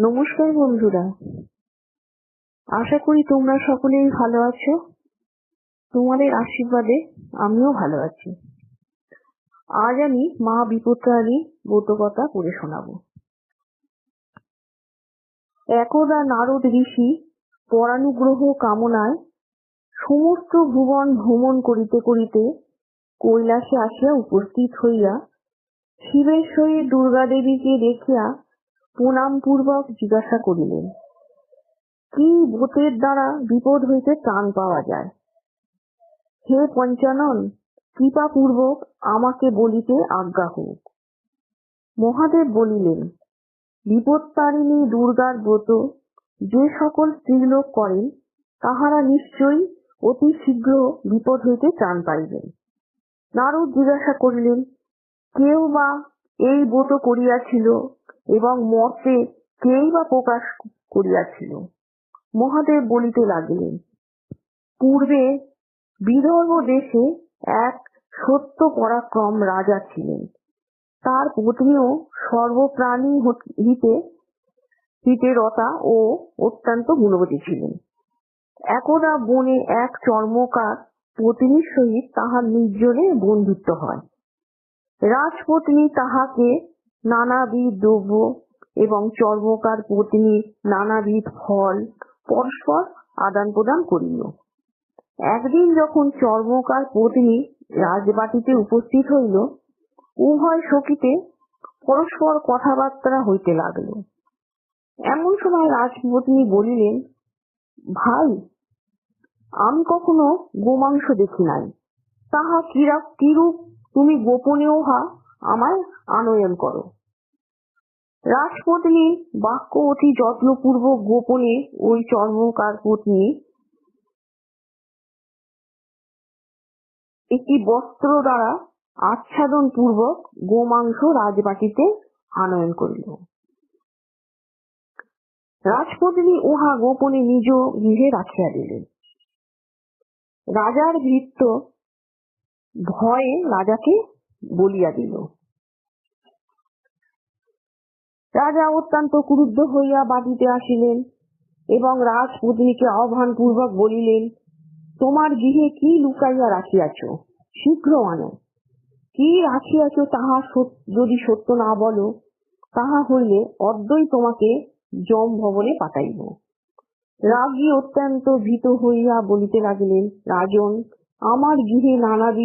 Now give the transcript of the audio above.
নমস্কার বন্ধুরা। আশা করি তোমরা সকলেই ভালো আছো। তোমাদের আশীর্বাদে আমিও ভালো আছি। আজ আমি মা বিপত্তারী ব্রতকথা পড়ে শোনাবো। একদা নারদ ঋষি পরানুগ্রহ কামনায় সমস্ত ভুবন ভ্রমণ করিতে করিতে কৈলাসে আসিয়া উপস্থিত হইয়া শিবের সহিত দুর্গা দেবীকে দেখিয়া প্রণাম পূর্বক জিজ্ঞাসা করিলেন, কি ব্রতের দ্বারা বিপদ হইতে ত্রাণ পাওয়া যায়? হে পঞ্চানন কৃপা পূর্বক আমাকে বলিতে আজ্ঞা হোক। মহাদেব বলিলেন, বিপত্তারিণী দুর্গার ব্রত যে সকল স্ত্রীলোক করেন, তাহারা নিশ্চয়ই অতি শীঘ্র বিপদ হইতে ত্রাণ পাইবেন। নারদ জিজ্ঞাসা করিলেন, কেউ বা এই ব্রত করিয়াছিল এবং মর্তে কেই বা প্রকাশ করিয়াছিল। মহাদেব বলিতে লাগিলেন, পূর্বে বিদর্ভ দেশে এক সত্য পরাক্রম রাজা ছিলেন। তার পত্নীও সর্বপ্রাণী হিতে রতা ও অত্যন্ত গুণবতী ছিলেন। একদা বনে এক চর্মকার পত্নীর সহিত তাহার নির্জনে বন্ধুত্ব হয়। রাজপত্নী তাহাকে নানাবিধ দ্রব্য এবং চর্মকার পত্নী, নানাবিধ ফল পরস্পর আদান প্রদান করিল। একদিন যখন চর্মকার পত্নী রাজবাটিতে উপস্থিত হইল, উভয় সখীতে পরস্পর কথাবার্তা হইতে লাগল। এমন সময় রাজপত্নী বলিলেন, ভাই, আমি কখনো গোমাংস দেখি নাই। তাহা কিরূপ কিরূপ তুমি গোপনে উহা আমায় আনয়ন করো। রাজপত্নী বাক্য অতি যত্নপূর্বক গোপনে ওই চর্মকার পত্নী একটি বস্ত্র দ্বারা আচ্ছাদন পূর্বক গোমাংস রাজবাটিতে আনয়ন করিল। রাজপত্নী উহা গোপনে নিজ গৃহে রাখিয়া দিলেন। রাজার ভৃত্য ভয়ে রাজাকে বলিয়া দিল। রাজা অত্যন্ত ক্রুদ্ধ হইয়া বাটিতে আসিলেন এবং রাজপত্নীকে আহ্বান পূর্বক বলিলেন, তোমার গৃহে কি লুকাইয়া রাখিয়াছ? শীঘ্র আনো। কি রাখিয়াছ তাহা যদি সত্য না বলো, তাহা হইলে অদ্যই তোমাকে যম ভবনে পাঠাইব। রাগী অত্যন্ত ভীত হইয়া বলিতে লাগিলেন, রাজন, আমার গৃহে নানাবিধ